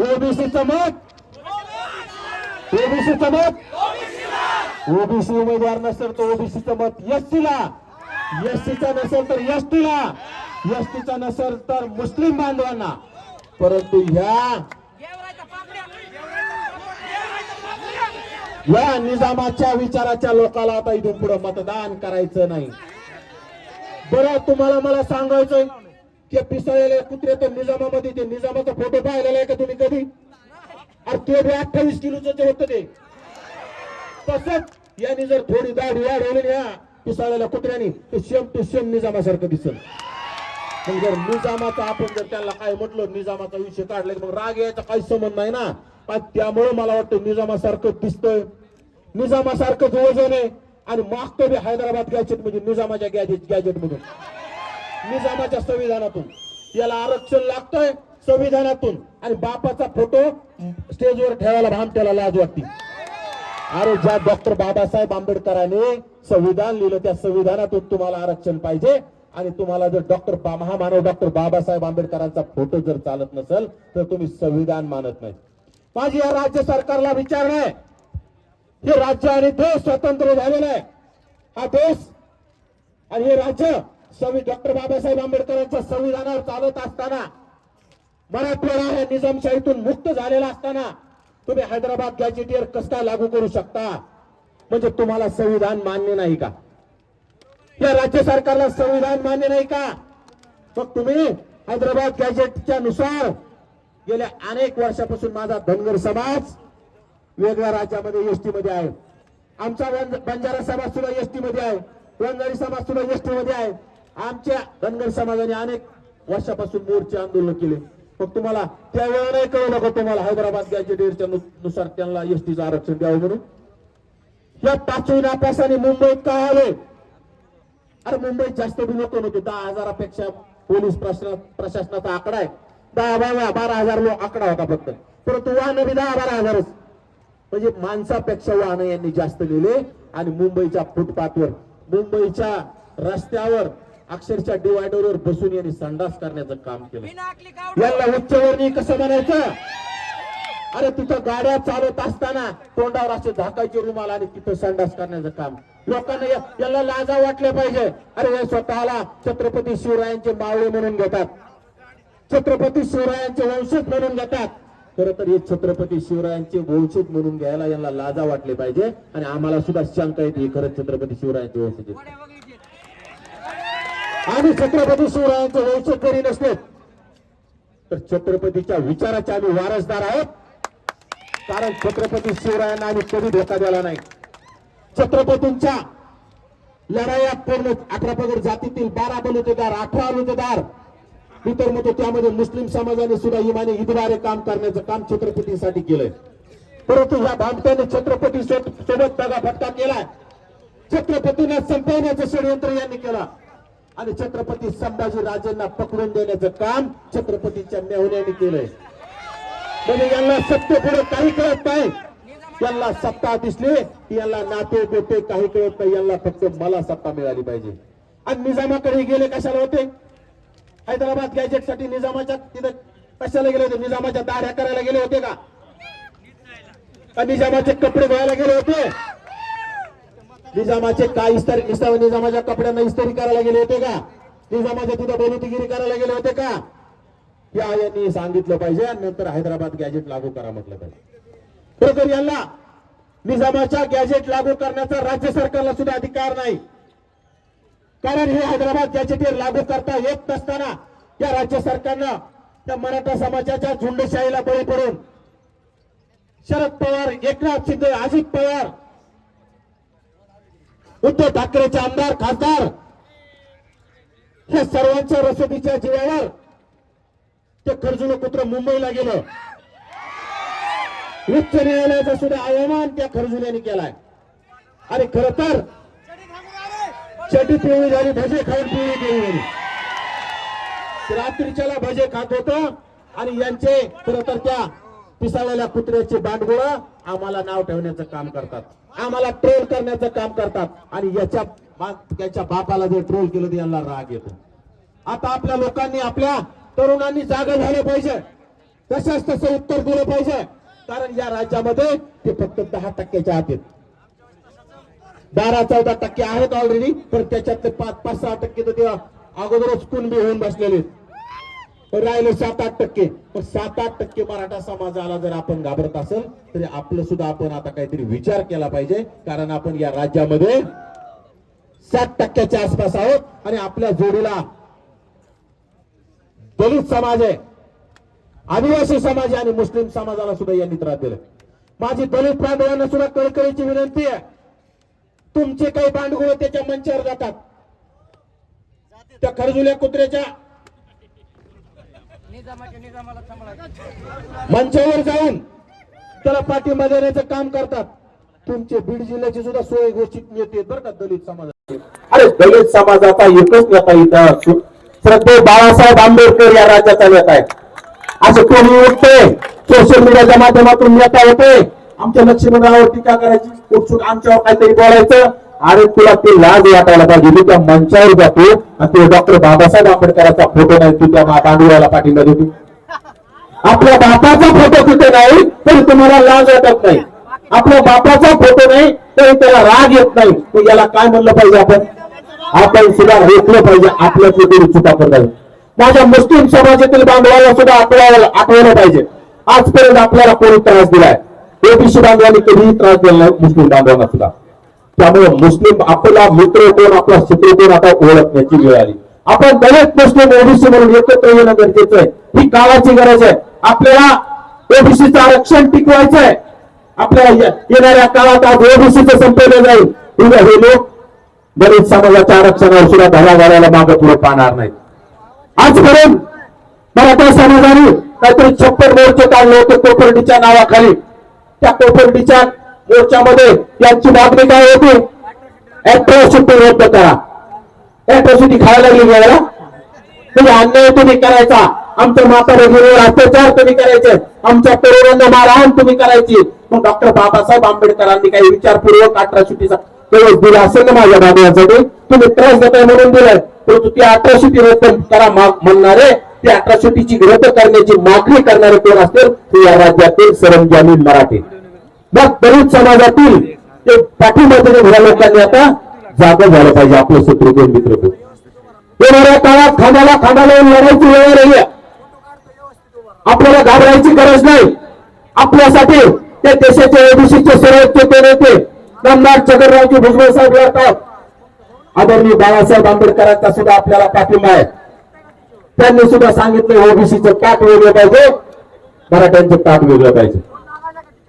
ओबीसीचं मत ओबीसीचं मत ओबीसी उमेदवार नसेल तर ओबीसीचं मत एसटीला. एसटीचा नसेल तर एसटीला. एसटीचा नसेल तर मुस्लिम बांधवांना. परंतु ह्या या निजामाच्या विचाराच्या लोकाला आता इथून पुढे मतदान करायचं नाही. बरं तुम्हाला मला सांगायचंय ते पिसळलेले कुत्रे तर निजामामध्ये ते निजामाचा फोटो पाहिलेला आहे का तुम्ही कधी? अरे ते बी अठ्ठावीस किलोच होतं ते. तसंच यांनी जर थोडी दाढी वाढवली या पिसाळलेल्या कुत्र्यानी ते सेम टू सेम निजामासारखं दिसल. मग जर निजामाचा आपण जर त्यांना काय म्हटलं निजामाचा विषय काढला मग राग यायचा काही संबंध नाही ना. पण त्यामुळे मला वाटतं निजामासारखं दिसतंय. निजामासारखंच वजन आहे. आणि मागतो बी हैदराबाद गॅजेट म्हणजे निजामाच्या गॅजेट गॅजेट मधून. निजामाच्या संविधानातून. याला आरक्षण लागतंय संविधानातून. आणि बापाचा फोटो स्टेजवर ठेवायला भामट्याला लाज वाटते. अरे ज्या डॉक्टर बाबासाहेब आंबेडकरांनी संविधान लिहिलं त्या संविधानातून तुम्हाला आरक्षण पाहिजे. आणि तुम्हाला जर डॉक्टर महामानव डॉक्टर बाबासाहेब आंबेडकरांचा फोटो जर चालत नसेल तर तुम्ही संविधान मानत नाही. माझी या राज्य सरकारला विचारणं आहे हे राज्य आणि देश स्वतंत्र झालेला आहे. हा देश आणि हे राज्य सवि डॉक्टर बाबासाहेब आंबेडकरांच्या संविधानावर चालत असताना मराठवाडा ह्या निजामशाहीतून मुक्त झालेला असताना तुम्ही हैदराबाद गॅजेटियर कस काय लागू करू शकता? म्हणजे तुम्हाला संविधान मान्य नाही का? या राज्य सरकारला संविधान मान्य नाही का? मग तुम्ही हैदराबाद गॅजेटच्या नुसार गेल्या अनेक वर्षापासून माझा धनगर समाज वेगळ्या राज्यामध्ये एसटी मध्ये आहे. आमचा बंजारा समाज सुद्धा एसटी मध्ये आहे. वंजारी समाज सुद्धा एसटी मध्ये आहे. आमच्या धनगर समाजाने अनेक वर्षापासून मोर्चे आंदोलन केले. मग तुम्हाला त्यावेळेला नाही कळलं का तुम्हाला हैदराबाद गॅजेटियरच्या नु- नुसार त्यांना एसटीचं आरक्षण द्यावं म्हणून? या पाचवी नापासाने मुंबईत का आले अरे मुंबईत जास्त बी लोक नव्हते दहा हजारापेक्षा पोलीस प्रशासनाचा आकडा आहे. दहा बारा बारा हजार लोक आकडा होता फक्त. परंतु वाहन बी दहा बारा हजारच. म्हणजे माणसापेक्षा वाहनं यांनी जास्त लिहिले आणि मुंबईच्या फुटपाथवर मुंबईच्या रस्त्यावर अक्षरशः डिवायडरवर बसून यांनी संडास करण्याचं काम केलं. यांना उच्चवर्णीय कसं म्हणायचं? अरे तिथं गाड्या चालत असताना तोंडावर असे झाकायचे रुमाल आणि तिथं संडास करण्याचं काम. लोकांना याला लाजा वाटल्या पाहिजे. अरे हे स्वतःला छत्रपती शिवरायांचे मावळे म्हणून घेतात. छत्रपती शिवरायांचे वंशज म्हणून घेतात. खरं तर हे छत्रपती शिवरायांचे वंशज म्हणून घ्यायला यांना लाजा वाटले पाहिजे. आणि आम्हाला सुद्धा शंका येते खरंच छत्रपती शिवरायांचे वंशज आणि छत्रपती शिवरायांचे वंशज जरी नसले तर छत्रपतीच्या विचाराचे आम्ही वारसदार आहोत. कारण छत्रपती शिवरायांना आम्ही कधी धोका दिला नाही. छत्रपतींच्या लढाया पूर्ण अकरा पगड जातीतील बारा बलुतेदार अठरा बलुतेदार इतर म्हणतो त्यामध्ये मुस्लिम समाजाने सुद्धा इमाने इतबारे काम करण्याचं काम छत्रपतींसाठी केलंय. परंतु ह्या भामट्याने छत्रपती सोबत दगा फटका केलाय. छत्रपतींना संपवण्याचं षडयंत्र यांनी केला. आणि छत्रपती संभाजी राजेंना पकडून देण्याचं काम छत्रपतीच्या मेहुण्याने केलंय. म्हणजे यांना सत्य पुढे काही कळत नाही. यांना सत्ता दिसली की यांना नाते बेटे काही कळत नाही. यांना फक्त मला सत्ता मिळाली पाहिजे. आणि निजामाकडे गेले कशाला होते? हैदराबाद गॅजेटसाठी निजामाच्या तिथं कशाला गेले होते? निजामाच्या दाढ्या करायला गेले होते का? का निजामाचे कपडे धुवायला गेले होते? निजामाचे काय इस्तारी इस्ता- निजामाच्या कपड्यांना इस्तरी करायला गेले होते का? निजामाच्या तिथं बलुतीगिरी करायला गेले होते का? या यांनी सांगितलं पाहिजे आणि नंतर हैदराबाद गॅजेट लागू करा म्हटलं पाहिजे. खरोखर यांना निजामाच्या गॅजेट लागू करण्याचा राज्य सरकारला सुद्धा अधिकार नाही. कारण हे हैदराबाद गॅजेट लागू करता येत नसताना या राज्य सरकारनं त्या मराठा समाजाच्या झुंडशाहीला बळी पडून शरद पवार एकनाथ शिंदे अजित पवार उद्धव ठाकरेचे आमदार खासदार हे सर्वांच्या रसदीच्या जीवावर ते खर्जुलं कुत्र मुंबईला गेलं. उच्च न्यायालयाचा सुद्धा अवमान त्या खर्जुल्याने केलाय. आणि खर तर चटी पिवळी झाली भजे खाऊन पिवळी गेली रात्रीच्याला भजे खात होत आणि यांचे खर तर त्या पिसाळलेल्या कुत्र्याचे बांडगुळ आम्हाला नाव ठेवण्याचं काम करतात. आम्हाला ट्रोल करण्याचं काम करतात. आणि याच्या त्याच्या याच्या बापाला जे ट्रोल केलं ते यांना राग येतो. आता आपल्या लोकांनी आपल्या तरुणांनी जागा झालं पाहिजे. तशाच तसं उत्तर दिलं पाहिजे. कारण या राज्यामध्ये ते फक्त दहा टक्क्याच्या आत आहेत. बारा चौदा टक्के आहेत ऑलरेडी पण त्याच्यातले पाच पाच सहा टक्के तर ते अगोदरच कुणबी होऊन बसलेले आहेत. पण सात आठ टक्के. पण सात आठ टक्के मराठा समाजाला जर आपण घाबरत असेल तरी आपलं सुद्धा आपण आता काहीतरी विचार केला पाहिजे. कारण आपण या राज्यामध्ये सात टक्क्याच्या आसपास आहोत. आणि आपल्या जोडीला दलित समाज आहे. आदिवासी समाज आहे आणि मुस्लिम समाजाला सुद्धा यांनी त्रास दिला माझी दलित बांधवांना सुद्धा कळकळीची विनंती आहे. तुमचे काही बांडगुळ त्याच्या मंचावर जातात. त्या खरजुल्या कुत्र्याच्या मंचावर जाऊन त्याला पाठिंबा देण्याचं काम करतात. तुमचे बीड जिल्ह्याची सुद्धा सोय घोषित नेते बरं का दलित समाजाचे. अरे दलित समाजाचा एकच नेता इथं श्रद्धे बाळासाहेब आंबेडकर या राज्याचा नेता आहे. असं कोणी उठते? सोशल मीडियाच्या माध्यमातून नेता होते. आमच्या लक्ष्मणरावावर टीका करायची उत्सुक आमच्यावर काहीतरी बोलायचं. अरे तुला ती लाज वाटायला पाहिजे. मी त्या मंचावर जातो आणि ते डॉक्टर बाबासाहेब आंबेडकरांचा फोटो नाही तू त्या पांडुराला पाठिंबा देतो. आपल्या बापाचा फोटो तिथे नाही तरी तुम्हाला लाज वाटत नाही. आपल्या बापाचा फोटो नाही तरी त्याला राग येत नाही. तर याला काय म्हणलं पाहिजे आपण? आपण सुद्धा रोखलं पाहिजे आपल्या तरी चुका करता माझ्या मुस्लिम समाजातील बांधवाला सुद्धा आठवायला आठवलं पाहिजे. आजपर्यंत आपल्याला कोणी त्रास दिलाय? ओबीसी बांधवांनी कधीही त्रास दिला नाही मुस्लिम बांधवांना सुद्धा. त्यामुळे मुस्लिम आपला मित्र कोण आपला शत्रू कोण आता ओळखण्याची वेळ आली. आपण दलित मुस्लिम ओबीसी म्हणून एकत्र येणं गरजेचं आहे. ही काळाची गरज आहे. आपल्याला ओबीसीचं आरक्षण टिकवायचं आहे आपल्या येणाऱ्या काळात आज ओबीसीचं संपवलं जाईल. उद्या हे लोक दलित समाजाच्या आरक्षणावर सुद्धा धडा घालायला मागे पुढे पाहणार नाही आजपर्यंत मराठा समाजाने काहीतरी छप्पन मोर्चे काढले होते कोपर्डीच्या नावाखाली. त्या कोपर्डीच्या मोर्चामध्ये यांची मागणी काय होती? अॅट्रॉसिटी रद्द करा अॅट्रॉसिटी खायला लागली वेळेला म्हणजे अन्याय तुम्ही करायचा. आमच्या माता अत्याचार तुम्ही करायचे. आमच्या तरुणांना मारहाण तुम्ही करायची. मग डॉक्टर बाबासाहेब आंबेडकरांनी काही विचारपूर्वक अठराशिटीचा दिवस दिला असेल ना माझ्या बाबांसाठी तुम्ही त्रास देताय म्हणून दिलाय. परंतु ती अठराशिटी रद्द करा म्हणणारे. ते अठराशिटीची रद्द करण्याची मागणी करणारे कोण असतील? ते या राज्यातील सरंजामी मराठी. मग दलित समाजातील ते पाठिंबा देणे लोकांनी आता जागा झालं पाहिजे आपलं शत्रू मित्र येणाऱ्या काळात खांद्याला खांदा लावून लढायची वेळ आलेली आपल्याला घाबरायची गरज नाही. आपल्यासाठी ते देशाचे ओबीसीचे सर्वोच्च ते नेते रामनाथ जगन्नाथजी भुजबळ साहेब लढतात. आदरणीय बाळासाहेब आंबेडकरांचा सुद्धा आपल्याला पाठिंबा आहे. त्यांनी सुद्धा सांगितलं ओबीसीचं ताट वेगळं पाहिजे मराठ्यांचं ताट वेगळं पाहिजे.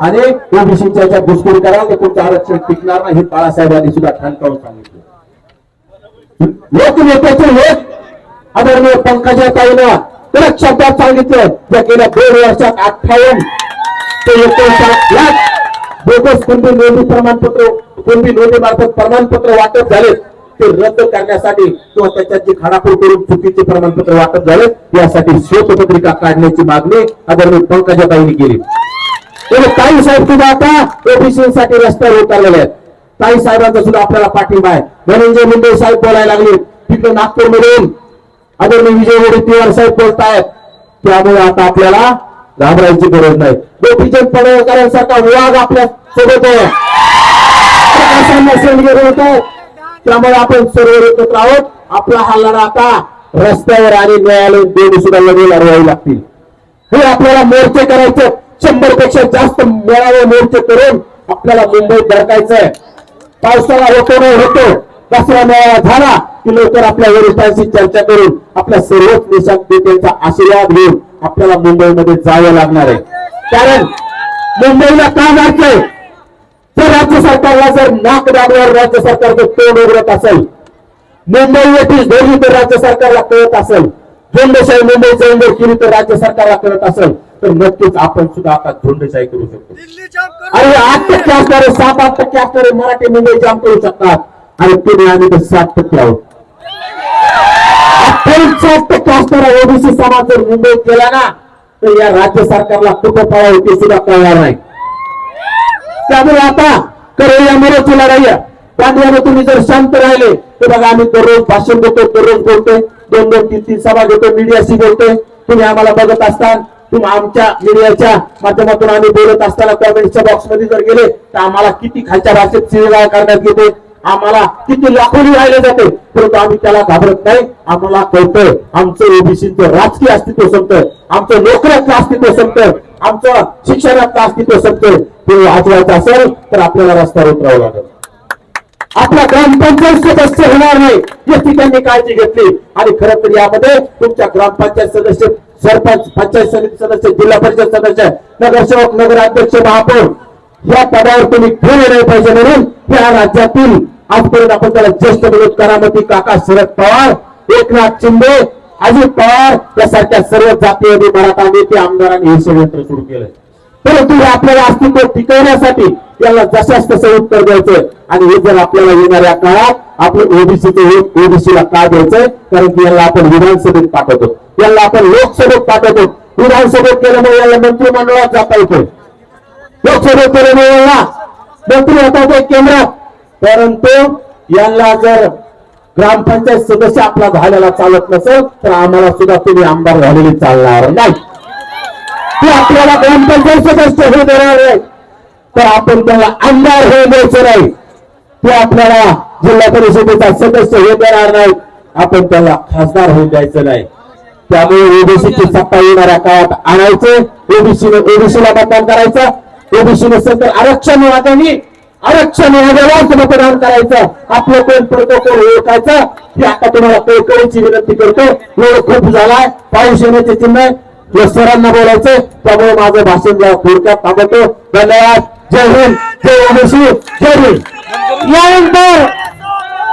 आणि ओबीसीच्या ज्या घुसखोरी करा तर तुमचं आरक्षण टिकणार नाही हे बाळासाहेबांनी सुद्धा ठणकावून सांगितलं. लोकनेत्याचे लोक आदरणीय पंकजा ताईला त्याला शब्दात सांगितलं. त्या गेल्या दोन वर्षात अठ्ठावन्न ते एकोणसाठ लाख बोगस कुणबी नोंदी प्रमाणपत्र कोणती नोंदी मार्फत प्रमाणपत्र वाटप झाले. ते रद्द करण्यासाठी किंवा त्याच्यात जी करून चुकीचे प्रमाणपत्र वाटप झाले. यासाठी श्वेतपत्रिका काढण्याची मागणी आदरणीय पंकजाताईंनी केली. काही साहेब सुद्धा आता ओबीसीसाठी रस्त्यावर उतरलेले आहेत. काही साहेबांचा सुद्धा आपल्याला पाठिंबा आहे. धनंजय मुंडे साहेब बोलायला लागले. तिकडे नागपूरमधून आदरणीय विजय वडेट्टीवार साहेब बोलतायत. त्यामुळे आता आपल्याला घाबरायची गरज नाही. गोपीचंद पडळकरांसारखा वाघ आपल्यासोबत आहे. त्यामुळे आपण सर्व एकत्र आहोत. आपला हा लढा आता रस्त्यावर आणि न्यायालय दोन्ही सुद्धा लढे लढवावी लागतील. हे आपल्याला मोर्चे करायचे शंभरपेक्षा जास्त मेळावे मोर्चे करून आपल्याला मुंबईत धडकायचंय पावसाळा होतो नाही होतो दसरा मेळावा झाला की लवकर आपल्या वरिष्ठांशी चर्चा करून आपल्या सर्वच देशात नेत्यांचा आशीर्वाद घेऊन आपल्याला मुंबईमध्ये जावं लागणार आहे. कारण मुंबईला का जायचंय जर राज्य सरकारला जर नाक दाबल्यावर राज्य सरकारचं तोंड उघडत असेल मुंबई येथील धोरणी तर राज्य सरकारला कळत असेल झुंडशाही मुंबईचं जर केली तर राज्य सरकारला कळत असेल. तर नक्कीच आपण सुद्धा आता झुंडशाही करू शकतो. अरे आठ टक्के असणारे सात आठ टक्के असणारे मराठी मुंबई जाम करू शकतात. आणि पुणे आम्ही तर सात टक्के आहोत अठ्ठावीस सात टक्के असणारा ओबीसी समाज जर मुंबईत गेला ना तर या राज्य सरकारला कुठं पळावं ते सुद्धा कळणार नाही. त्यामुळे आता करो या मोर्ची लढाई. त्यामुळे तुम्ही जर शांत राहिले तर बघा आम्ही दररोज भाषण देतो दररोज बोलतोय. दोन दोन तीन तीन सभा घेतो मीडियाशी बोलतोय. तुम्ही आम्हाला बघत असता तुम्ही आमच्या मीडियाच्या माध्यमातून आम्ही बोलत असताना कॉमेंटच्या बॉक्समध्ये जर गेले तर आम्हाला किती खालच्या भाषेत सिनेमा करण्यात येते? आम्हाला किती लाखोली राहिले जाते? परंतु आम्ही त्याला घाबरत नाही. आम्हाला कळतंय आमचं ओबीसीचं राजकीय अस्तित्व संपतं. आमचं नोकऱ्याचं अस्तित्व संपत. आमचं शिक्षणाचं अस्तित्व संपतंय ते वाचवायचं असेल तर आपल्याला रस्त्यावर उतरावं लागेल. आपला ग्रामपंचायत सदस्य होणार नाही. याची त्यांनी काळजी घेतली. आणि खरं तर यामध्ये तुमच्या ग्रामपंचायत सदस्य सरपंच पंचायत समिती सदस्य जिल्हा परिषद सदस्य नगरसेवक नगराध्यक्ष महापौर या पदावर तुम्ही ठेवले नाही पाहिजे म्हणून या राज्यातील आजपर्यंत आपण त्याला ज्येष्ठ विरोध करामती काका शरद पवार एकनाथ शिंदे अजित पवार यासारख्या सर्व जातीय मराठा नेते आमदारांनी हे षडयंत्र सुरू केलं परंतु हे आपल्याला अस्तित्व टिकवण्यासाठी याला जशाच तसं उत्तर द्यायचंय आणि हे जर आपल्याला येणाऱ्या काळात आपलं ओबीसीचं वोट ओबीसीला का द्यायचंय कारण की याला आपण विधानसभेत पाठवतो. याला आपण लोकसभेत पाठवतो. विधानसभेत केल्यामुळे याला मंत्रिमंडळात जाता येतो. लोकसभेत केल्यामुळे याला मंत्री होतात एक केंद्रात. परंतु यांना जर ग्रामपंचायत सदस्य आपला झालेला चालत नसेल तर आम्हाला सुद्धा तुम्ही आमदार झालेले चालणार नाही. ते आपल्याला ग्रामपंचायत सदस्य हे देणार नाही. तर आपण त्याला आमदार हे द्यायचं नाही. ते आपल्याला जिल्हा परिषदेचा सदस्य हे देणार नाही. आपण त्याला खासदार होऊ द्यायचं नाही. त्यामुळे ओबीसीची सत्ता येणाऱ्या काळात आणायचं ओबीसीने ओबीसीला मतदान करायचं ओबीसीने सत्तर आरक्षण वादानी आरक्षण वादालाच मतदान करायचं. आपलं कोण प्रोटोकॉल ओळखायचं हे आता तुम्हाला कळकळीची विनंती करतो. एवढं खूप झालाय पाऊस येण्याचे चिन्ह सरांना बोलायचं त्यामुळे माझं भाषण थोडक्यात थांबवतो. धन्यवाद. जय हिंद जय ओबीसी जय हिंद यानंतर